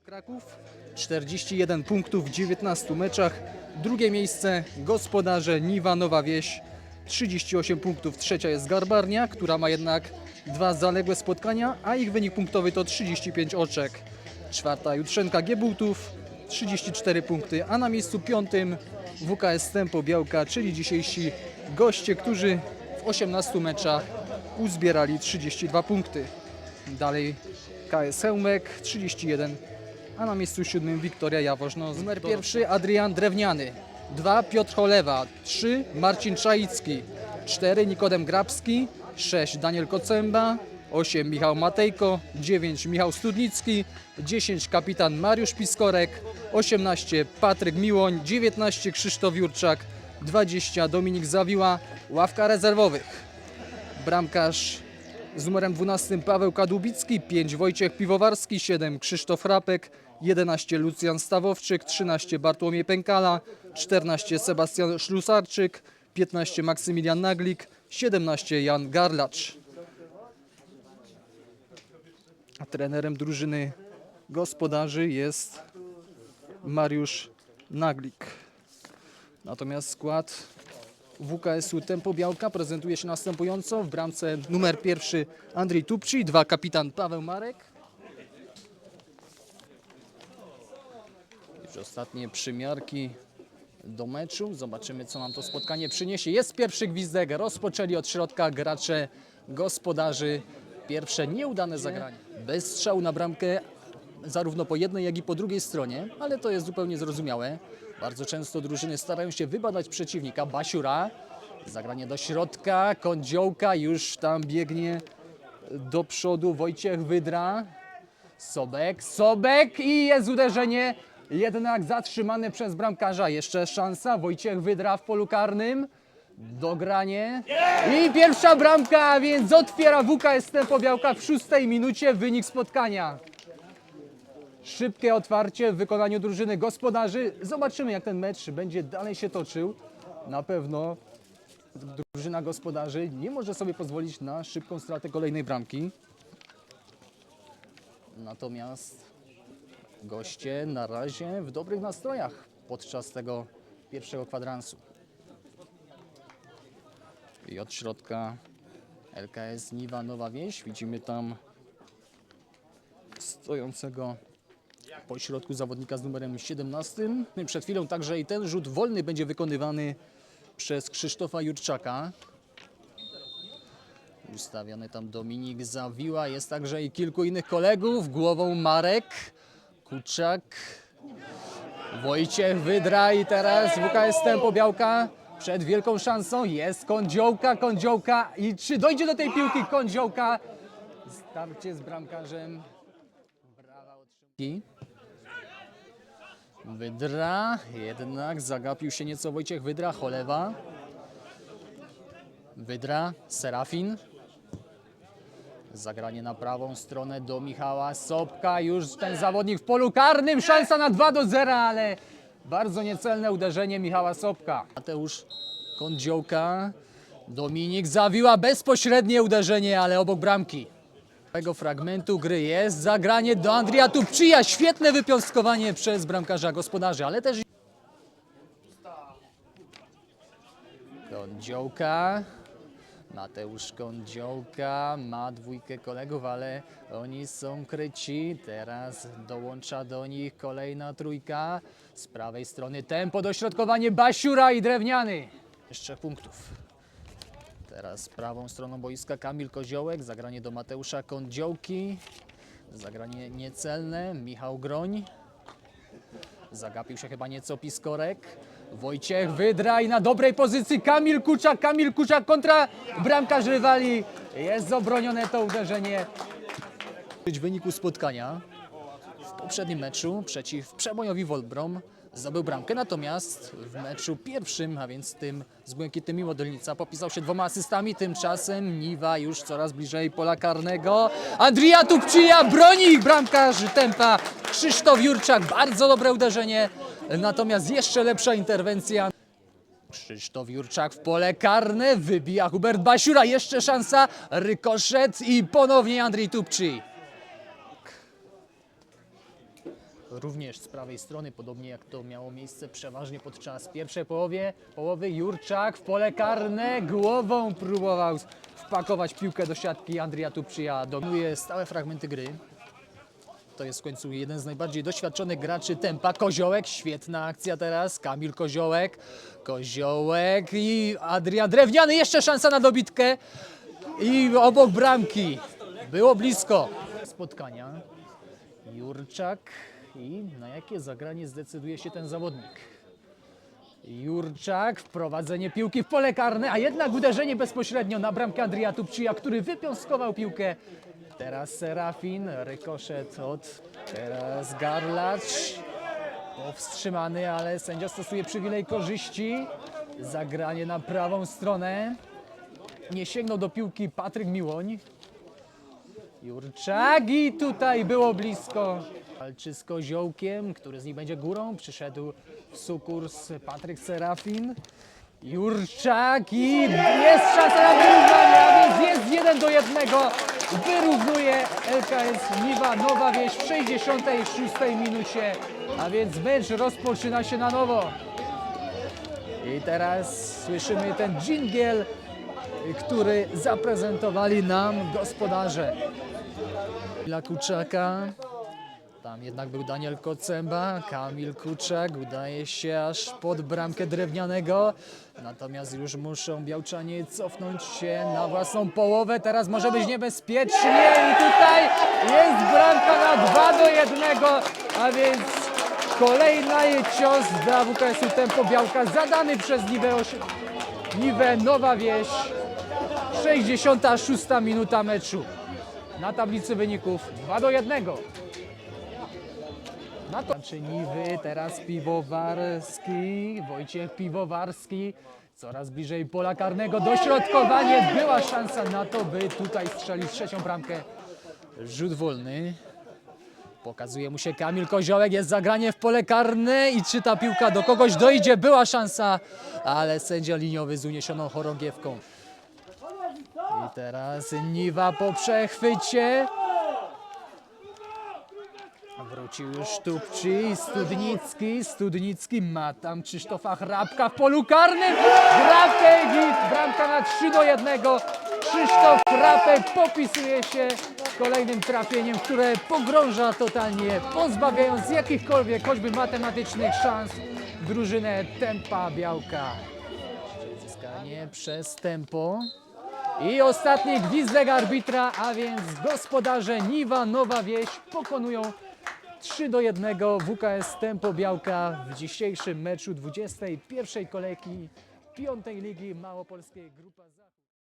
Kraków 41 punktów w 19 meczach. Drugie miejsce gospodarze Niwa Nowa Wieś 38 punktów. Trzecia jest Garbarnia, która ma jednak dwa zaległe spotkania, a ich wynik punktowy to 35 oczek. Czwarta Jutrzenka Giebultów 34 punkty, a na miejscu piątym WKS Tempo Białka, czyli dzisiejsi goście, którzy w 18 meczach uzbierali 32 punkty. Dalej KS Hełmek 31, a na miejscu siódmym Wiktoria Jaworzno. Numer pierwszy Adrian Drewniany, 2 Piotr Cholewa, 3 Marcin Czaicki, 4 Nikodem Grabski, 6 Daniel Kocemba, 8 Michał Matejko, 9 Michał Studnicki, 10 kapitan Mariusz Piskorek, 18 Patryk Miłoń, 19 Krzysztof Jurczak, 20 Dominik Zawiła, ławka rezerwowych. Bramkarz z numerem 12 Paweł Kadłubicki, 5 Wojciech Piwowarski, 7 Krzysztof Hrapek, 11 Lucjan Stawowczyk, 13 Bartłomiej Pękala, 14 Sebastian Szlusarczyk, 15 Maksymilian Naglik, 17 Jan Garlacz. A trenerem drużyny gospodarzy jest Mariusz Naglik. Natomiast skład WKS-u Tempo Białka prezentuje się następująco. W bramce numer pierwszy Andrzej Tupci, dwa kapitan Paweł Marek. Już ostatnie przymiarki do meczu. Zobaczymy, co nam to spotkanie przyniesie. Jest pierwszy gwizdek. Rozpoczęli od środka gracze gospodarzy. Pierwsze nieudane zagranie. Bez strzału na bramkę zarówno po jednej, jak i po drugiej stronie, ale to jest zupełnie zrozumiałe. Bardzo często drużyny starają się wybadać przeciwnika. Basiura, zagranie do środka, Kądziołka już tam biegnie do przodu. Wojciech Wydra, Sobek, Sobek i jest uderzenie, jednak zatrzymane przez bramkarza. Jeszcze szansa, Wojciech Wydra w polu karnym. Dogranie i pierwsza bramka, więc otwiera WKS Tempo Białka w szóstej minucie wynik spotkania. Szybkie otwarcie w wykonaniu drużyny gospodarzy. Zobaczymy, jak ten mecz będzie dalej się toczył. Na pewno drużyna gospodarzy nie może sobie pozwolić na szybką stratę kolejnej bramki. Natomiast goście na razie w dobrych nastrojach podczas tego pierwszego kwadransu. I od środka LKS Niwa Nowa Wieś. Widzimy tam stojącego po środku zawodnika z numerem 17. Przed chwilą także i ten rzut wolny będzie wykonywany przez Krzysztofa Jurczaka. Ustawiony tam Dominik Zawiła, jest także i kilku innych kolegów. Głową Marek, Kuczak, Wojciech Wydra i teraz WKS Tempo Białka przed wielką szansą. Jest Kądziołka, Kądziołka i czy dojdzie do tej piłki Kądziołka? Starcie z bramkarzem. Brawa od Szymki. Wydra, jednak zagapił się nieco Wojciech Wydra, Cholewa. Wydra, Serafin. Zagranie na prawą stronę do Michała Sobka. Już ten zawodnik w polu karnym. Szansa na 2 do 0, ale bardzo niecelne uderzenie Michała Sobka. Mateusz Kądziołka. Dominik Zawiła. Bezpośrednie uderzenie, ale obok bramki. Tego fragmentu gry jest zagranie do Andrija Tupczyja. Świetne wypiąskowanie przez bramkarza gospodarzy, ale też Kądziołka. Mateusz Kądziołka ma dwójkę kolegów, ale oni są kryci. Teraz dołącza do nich kolejna trójka. Z prawej strony tempo, dośrodkowanie Basiura i Drewniany. Jeszcze punktów. Teraz prawą stroną boiska Kamil Koziołek, zagranie do Mateusza Kądziołki. Zagranie niecelne, Michał Groń. Zagapił się chyba nieco Piskorek. Wojciech Wydra i na dobrej pozycji Kamil Kuczak. Kamil Kuczak kontra bramkarz rywali. Jest obronione to uderzenie. W wyniku spotkania poprzednim meczu przeciw Przebojowi Wolbrom zdobył bramkę, natomiast w meczu pierwszym, a więc tym z Błękitnymi Modylnica, popisał się dwoma asystami, tymczasem Niwa już coraz bliżej pola karnego. Andrija Tupczyja broni ich bramkarz tempa Krzysztof Jurczak, bardzo dobre uderzenie, natomiast jeszcze lepsza interwencja. Krzysztof Jurczak w pole karne, wybija Hubert Basiura, jeszcze szansa, rykoszet i ponownie Andrzej Tupczy. Również z prawej strony, podobnie jak to miało miejsce przeważnie podczas pierwszej połowie, połowy. Jurczak w pole karne głową próbował wpakować piłkę do siatki. Andria Tupczyja dominuje stałe fragmenty gry. To jest w końcu jeden z najbardziej doświadczonych graczy tempa. Koziołek, świetna akcja teraz. Kamil Koziołek. Koziołek i Adrian Drewniany. Jeszcze szansa na dobitkę. I obok bramki. Było blisko spotkania. Jurczak. I na jakie zagranie zdecyduje się ten zawodnik? Jurczak, wprowadzenie piłki w pole karne, a jednak uderzenie bezpośrednio na bramkę Andrija Tupczyja, który wypiąskował piłkę. Teraz Serafin, rykoszet od teraz Garlacz. Powstrzymany, ale sędzia stosuje przywilej korzyści. Zagranie na prawą stronę. Nie sięgnął do piłki Patryk Miłoń. Jurczak i tutaj było blisko. Walczy z Koziołkiem, który z nich będzie górą. Przyszedł w sukurs Patryk Serafin. Jurczak i jest szansa na wyrównanie, a więc jest jeden do jednego. Wyrównuje LKS Niwa Nowa Wieś w 66 minucie, a więc mecz rozpoczyna się na nowo. I teraz słyszymy ten dżingiel, który zaprezentowali nam gospodarze. Dla Kuczaka. Tam jednak był Daniel Kocemba, Kamil Kuczak udaje się aż pod bramkę drewnianego. Natomiast już muszą Białczanie cofnąć się na własną połowę. Teraz może być niebezpiecznie i tutaj jest bramka na 2 do 1, a więc kolejny cios dla WKS-u Tempo Białka zadany przez Niwę, Niwę Nowa Wieś. 66 minuta meczu. Na tablicy wyników 2 do 1. Na to czy Niwy, teraz Piwowarski, Wojciech Piwowarski. Coraz bliżej pola karnego, dośrodkowanie. Była szansa na to, by tutaj strzelić trzecią bramkę. Rzut wolny. Pokazuje mu się Kamil Koziołek, jest zagranie w pole karne i czy ta piłka do kogoś dojdzie? Była szansa, ale sędzia liniowy z uniesioną chorągiewką. I teraz Niwa po przechwycie. Wrócił już Tupci, Studnicki, Studnicki ma tam Krzysztofa Hrabka w polu karnym. Grafek i bramka na 3 do 1. Krzysztof Hrapek popisuje się kolejnym trafieniem, które pogrąża totalnie, pozbawiając jakichkolwiek, choćby matematycznych szans drużynę Tempa Białka. Zyskanie przez tempo. I ostatni gwizdek arbitra, a więc gospodarze Niwa Nowa Wieś pokonują 3 do 1 WKS Tempo Białka w dzisiejszym meczu 21. kolejki 5. Ligi Małopolskiej Grupa.